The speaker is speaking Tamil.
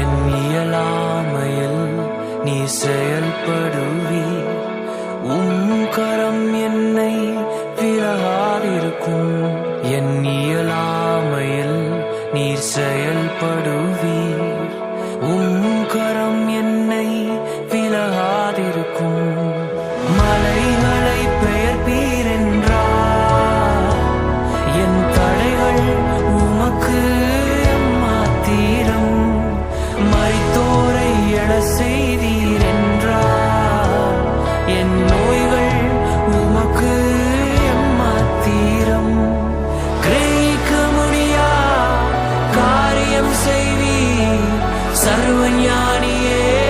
என் இயலாமையில் நீ செயல்படுவி உம் கரம் என்னை விலகாதிருக்கும். என் இயலாமையில் நீர் செயல்படுவீர். உம் என் நோய்கள் உமக்கு மாத்தீரம். கிரகிக்க முடியா? காரியம் சர்வஞானியே